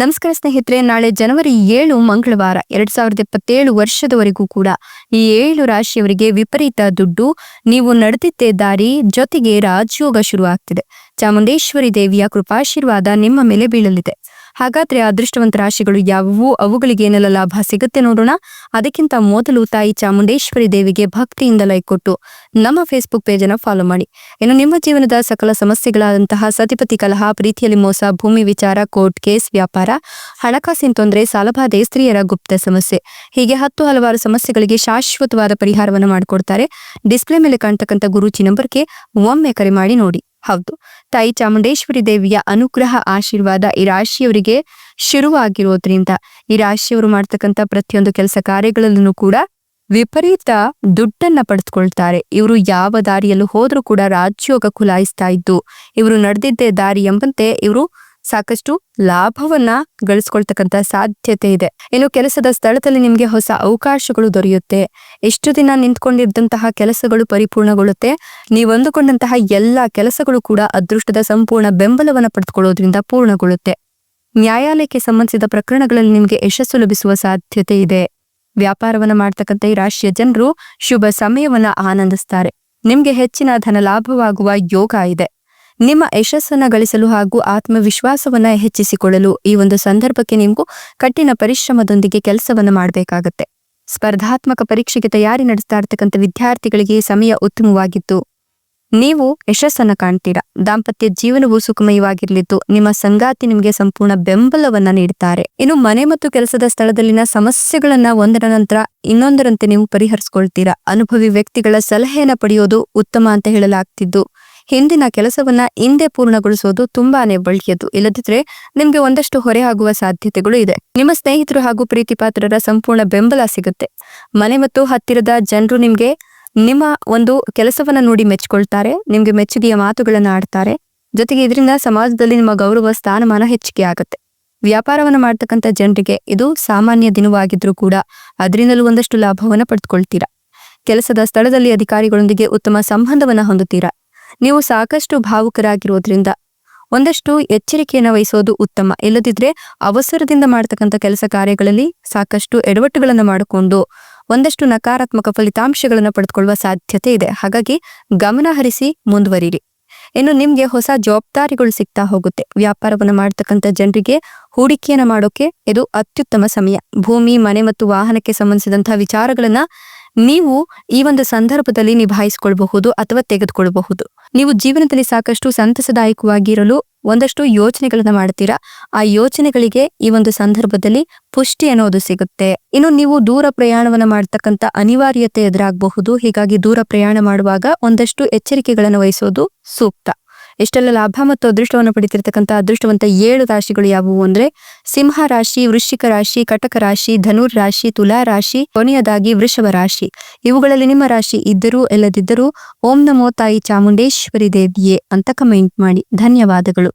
ನಮಸ್ಕಾರ ಸ್ನೇಹಿತರೆ, ನಾಳೆ ಜನವರಿ ಏಳು ಮಂಗಳವಾರ, ಎರಡ್ ಸಾವಿರದ ಇಪ್ಪತ್ತೇಳು ವರ್ಷದವರೆಗೂ ಕೂಡ ಈ ಏಳು ರಾಶಿಯವರಿಗೆ ವಿಪರೀತ ದುಡ್ಡು, ನೀವು ನಡೆದಿದ್ದೇ ದಾರಿ ಜೊತೆಗೆ ರಾಜಯೋಗ ಶುರುವಾಗ್ತಿದೆ. ಚಾಮುಂಡೇಶ್ವರಿ ದೇವಿಯ ಕೃಪಾಶೀರ್ವಾದ ನಿಮ್ಮ ಮೇಲೆ ಬೀಳಲಿದೆ. ಹಾಗಾದ್ರೆ ಅದೃಷ್ಟವಂತ ರಾಶಿಗಳು ಯಾವುವು? ಅವುಗಳಿಗೆ ಏನೆಲ್ಲ ಲಾಭ ಸಿಗುತ್ತೆ ನೋಡೋಣ. ಅದಕ್ಕಿಂತ ಮೊದಲು ತಾಯಿ ಚಾಮುಂಡೇಶ್ವರಿ ದೇವಿಗೆ ಭಕ್ತಿಯಿಂದ ಲೈಕ್ ಕೊಟ್ಟು ನಮ್ಮ ಫೇಸ್ಬುಕ್ ಪೇಜ್ ಅನ್ನು ಫಾಲೋ ಮಾಡಿ. ಇನ್ನು ನಿಮ್ಮ ಜೀವನದ ಸಕಲ ಸಮಸ್ಯೆಗಳಾದಂತಹ ಸತಿಪತಿ ಕಲಹ, ಪ್ರೀತಿಯಲ್ಲಿ ಮೋಸ, ಭೂಮಿ ವಿಚಾರ ಕೋರ್ಟ್ ಕೇಸ್ ವ್ಯಾಪಾರ, ಹಣಕಾಸಿನ ತೊಂದರೆ ಸಾಲಬಾಧೆ ಸ್ತ್ರೀಯರ ಗುಪ್ತ ಸಮಸ್ಯೆ, ಹೀಗೆ ಹತ್ತು ಹಲವಾರು ಸಮಸ್ಯೆಗಳಿಗೆ ಶಾಶ್ವತವಾದ ಪರಿಹಾರವನ್ನು ಮಾಡಿಕೊಡ್ತಾರೆ. ಡಿಸ್ಪ್ಲೇ ಮೇಲೆ ಕಾಣ್ತಕ್ಕಂಥ ಗುರುಚಿ ನಂಬರ್ಗೆ ಒಮ್ಮೆ ಕರೆ ಮಾಡಿ ನೋಡಿ. ಹೌದು. ತಾಯಿ ಚಾಮುಂಡೇಶ್ವರಿ ದೇವಿಯ ಅನುಗ್ರಹ, ಆಶೀರ್ವಾದ ಈ ರಾಶಿಯವರಿಗೆ ಶುರುವಾಗಿರೋದ್ರಿಂದ ಈ ರಾಶಿಯವರು ಮಾಡ್ತಕ್ಕಂಥ ಪ್ರತಿಯೊಂದು ಕೆಲಸ ಕಾರ್ಯಗಳಲ್ಲೂ ಕೂಡ ವಿಪರೀತ ದುಡ್ಡನ್ನ ಪಡೆದುಕೊಳ್ತಾರೆ. ಇವರು ಯಾವ ದಾರಿಯಲ್ಲೂ ಹೋದ್ರೂ ಕೂಡ ರಾಜ್ಯೋಗ ಕುಲಾಯಿಸ್ತಾ ಇದ್ದು, ಇವರು ನಡೆದಿದ್ದೇ ದಾರಿ ಎಂಬಂತೆ ಇವರು ಸಾಕಷ್ಟು ಲಾಭವನ್ನ ಗಳಿಸ್ಕೊಳ್ತಕ್ಕಂತ ಸಾಧ್ಯತೆ ಇದೆ. ಇನ್ನು ಕೆಲಸದ ಸ್ಥಳದಲ್ಲಿ ನಿಮ್ಗೆ ಹೊಸ ಅವಕಾಶಗಳು ದೊರೆಯುತ್ತೆ. ಎಷ್ಟು ದಿನ ನಿಂತ್ಕೊಂಡಿದ್ದಂತಹ ಕೆಲಸಗಳು ಪರಿಪೂರ್ಣಗೊಳ್ಳುತ್ತೆ. ನೀವು ಅಂದುಕೊಂಡಂತಹ ಎಲ್ಲಾ ಕೆಲಸಗಳು ಕೂಡ ಅದೃಷ್ಟದ ಸಂಪೂರ್ಣ ಬೆಂಬಲವನ್ನ ಪಡೆದುಕೊಳ್ಳೋದ್ರಿಂದ ಪೂರ್ಣಗೊಳ್ಳುತ್ತೆ. ನ್ಯಾಯಾಲಯಕ್ಕೆ ಸಂಬಂಧಿಸಿದ ಪ್ರಕರಣಗಳಲ್ಲಿ ನಿಮಗೆ ಯಶಸ್ಸು ಲಭಿಸುವ ಸಾಧ್ಯತೆ ಇದೆ. ವ್ಯಾಪಾರವನ್ನ ಮಾಡ್ತಕ್ಕಂಥ ಈ ರಾಶಿಯ ಜನರು ಶುಭ ಸಮಯವನ್ನ ಆನಂದಿಸ್ತಾರೆ. ನಿಮ್ಗೆ ಹೆಚ್ಚಿನ ಧನ ಲಾಭವಾಗುವ ಯೋಗ ಇದೆ. ನಿಮ್ಮ ಯಶಸ್ಸನ್ನ ಗಳಿಸಲು ಹಾಗೂ ಆತ್ಮವಿಶ್ವಾಸವನ್ನ ಹೆಚ್ಚಿಸಿಕೊಳ್ಳಲು ಈ ಒಂದು ಸಂದರ್ಭಕ್ಕೆ ನೀವು ಕಠಿಣ ಪರಿಶ್ರಮದೊಂದಿಗೆ ಕೆಲಸವನ್ನ ಮಾಡಬೇಕಾಗುತ್ತೆ. ಸ್ಪರ್ಧಾತ್ಮಕ ಪರೀಕ್ಷೆಗೆ ತಯಾರಿ ನಡೆಸ್ತಾ ಇರ್ತಕ್ಕಂಥ ವಿದ್ಯಾರ್ಥಿಗಳಿಗೆ ಸಮಯ ಉತ್ತಮವಾಗಿತ್ತು ನೀವು ಯಶಸ್ಸನ್ನ ಕಾಣ್ತೀರಾ. ದಾಂಪತ್ಯ ಜೀವನವು ಸುಖಮಯವಾಗಿರಲಿದ್ದು, ನಿಮ್ಮ ಸಂಗಾತಿ ನಿಮಗೆ ಸಂಪೂರ್ಣ ಬೆಂಬಲವನ್ನ ನೀಡುತ್ತಾರೆ ಇನ್ನು ಮನೆ ಮತ್ತು ಕೆಲಸದ ಸ್ಥಳದಲ್ಲಿನ ಸಮಸ್ಯೆಗಳನ್ನ ಒಂದರ ನಂತರ ಇನ್ನೊಂದರಂತೆ ನೀವು ಪರಿಹರಿಸಿಕೊಳ್ತೀರಾ. ಅನುಭವಿ ವ್ಯಕ್ತಿಗಳ ಸಲಹೆಯನ್ನ ಪಡೆಯೋದು ಉತ್ತಮ ಅಂತ ಹೇಳಲಾಗ್ತಿದ್ದು ಹಿಂದಿನ ಕೆಲಸವನ್ನ ಹಿಂದೆ ಪೂರ್ಣಗೊಳಿಸೋದು ತುಂಬಾನೇ ಒಳ್ಳೆಯದು. ಇಲ್ಲದಿದ್ರೆ ನಿಮ್ಗೆ ಒಂದಷ್ಟು ಹೊರೆ ಆಗುವ ಸಾಧ್ಯತೆಗಳು ಇದೆ. ನಿಮ್ಮ ಸ್ನೇಹಿತರು ಹಾಗೂ ಪ್ರೀತಿ ಪಾತ್ರರ ಸಂಪೂರ್ಣ ಬೆಂಬಲ ಸಿಗುತ್ತೆ. ಮನೆ ಮತ್ತು ಹತ್ತಿರದ ಜನರು ನಿಮ್ಗೆ ನಿಮ್ಮ ಒಂದು ಕೆಲಸವನ್ನ ನೋಡಿ ಮೆಚ್ಚಿಕೊಳ್ತಾರೆ ನಿಮ್ಗೆ ಮೆಚ್ಚುಗೆಯ ಮಾತುಗಳನ್ನ ಆಡ್ತಾರೆ. ಜೊತೆಗೆ ಇದರಿಂದ ಸಮಾಜದಲ್ಲಿ ನಿಮ್ಮ ಗೌರವ, ಸ್ಥಾನಮಾನ ಹೆಚ್ಚಿಗೆ ಆಗುತ್ತೆ. ವ್ಯಾಪಾರವನ್ನ ಮಾಡ್ತಕ್ಕಂತ ಜನರಿಗೆ ಇದು ಸಾಮಾನ್ಯ ದಿನವಾಗಿದ್ರೂ ಕೂಡ ಅದರಿಂದಲೂ ಒಂದಷ್ಟು ಲಾಭವನ್ನ ಪಡೆದುಕೊಳ್ತೀರಾ ಕೆಲಸದ ಸ್ಥಳದಲ್ಲಿ ಅಧಿಕಾರಿಗಳೊಂದಿಗೆ ಉತ್ತಮ ಸಂಬಂಧವನ್ನ ಹೊಂದುತ್ತೀರಾ. ನೀವು ಸಾಕಷ್ಟು ಭಾವುಕರಾಗಿರೋದ್ರಿಂದ ಒಂದಷ್ಟು ಎಚ್ಚರಿಕೆಯನ್ನು ವಹಿಸೋದು ಉತ್ತಮ. ಇಲ್ಲದಿದ್ರೆ ಅವಸರದಿಂದ ಮಾಡ್ತಕ್ಕಂಥ ಕೆಲಸ ಕಾರ್ಯಗಳಲ್ಲಿ ಸಾಕಷ್ಟು ಎಡವಟ್ಟುಗಳನ್ನು ಮಾಡಿಕೊಂಡು ಒಂದಷ್ಟು ನಕಾರಾತ್ಮಕ ಫಲಿತಾಂಶಗಳನ್ನು ಪಡೆದುಕೊಳ್ಳುವ ಸಾಧ್ಯತೆ ಇದೆ. ಹಾಗಾಗಿ ಗಮನ ಹರಿಸಿ ಮುಂದುವರಿರಿ ಇನ್ನು ನಿಮ್ಗೆ ಹೊಸ ಜವಾಬ್ದಾರಿಗಳು ಸಿಗ್ತಾ ಹೋಗುತ್ತೆ. ವ್ಯಾಪಾರವನ್ನು ಮಾಡ್ತಕ್ಕಂಥ ಜನರಿಗೆ ಹೂಡಿಕೆಯನ್ನ ಮಾಡೋಕೆ ಇದು ಅತ್ಯುತ್ತಮ ಸಮಯ. ಭೂಮಿ, ಮನೆ ಮತ್ತು ವಾಹನಕ್ಕೆ ಸಂಬಂಧಿಸಿದಂತಹ ವಿಚಾರಗಳನ್ನ ನೀವು ಈ ಒಂದು ಸಂದರ್ಭದಲ್ಲಿ ನಿಭಾಯಿಸಿಕೊಳ್ಬಹುದು ಅಥವಾ ತೆಗೆದುಕೊಳ್ಳಬಹುದು. ನೀವು ಜೀವನದಲ್ಲಿ ಸಾಕಷ್ಟು ಸಂತಸದಾಯಕವಾಗಿರಲು ಒಂದಷ್ಟು ಯೋಚನೆಗಳನ್ನ ಮಾಡ್ತೀರಾ? ಆ ಯೋಚನೆಗಳಿಗೆ ಈ ಒಂದು ಸಂದರ್ಭದಲ್ಲಿ ಪುಷ್ಟಿ ಅನ್ನೋದು ಸಿಗುತ್ತೆ. ಇನ್ನು ನೀವು ದೂರ ಪ್ರಯಾಣವನ್ನ ಮಾಡ್ತಕ್ಕಂತ ಅನಿವಾರ್ಯತೆ ಎದುರಾಗಬಹುದು. ಹೀಗಾಗಿ ದೂರ ಪ್ರಯಾಣ ಮಾಡುವಾಗ ಒಂದಷ್ಟು ಎಚ್ಚರಿಕೆಗಳನ್ನು ವಹಿಸೋದು ಸೂಕ್ತ. ಎಷ್ಟೆಲ್ಲ ಲಾಭ ಮತ್ತು ಅದೃಷ್ಟವನ್ನು ಪಡಿತಿರ್ತಕ್ಕಂಥ ಅದೃಷ್ಟವಂತ ಏಳು ರಾಶಿಗಳು ಯಾವುವು ಅಂದ್ರೆ ಸಿಂಹ ರಾಶಿ, ವೃಶ್ಚಿಕ ರಾಶಿ, ಕಟಕ ರಾಶಿ, ಧನುರ್ ರಾಶಿ, ತುಲಾ ರಾಶಿ, ಕೊನೆಯದಾಗಿ ವೃಷಭ ರಾಶಿ. ಇವುಗಳಲ್ಲಿ ನಿಮ್ಮ ರಾಶಿ ಇದ್ದರೂ ಇಲ್ಲದಿದ್ದರೂ ಓಂ ನಮೋ ತಾಯಿ ಚಾಮುಂಡೇಶ್ವರಿ ದೇವಿಯೇ ಅಂತ ಕಮೆಂಟ್ ಮಾಡಿ. ಧನ್ಯವಾದಗಳು.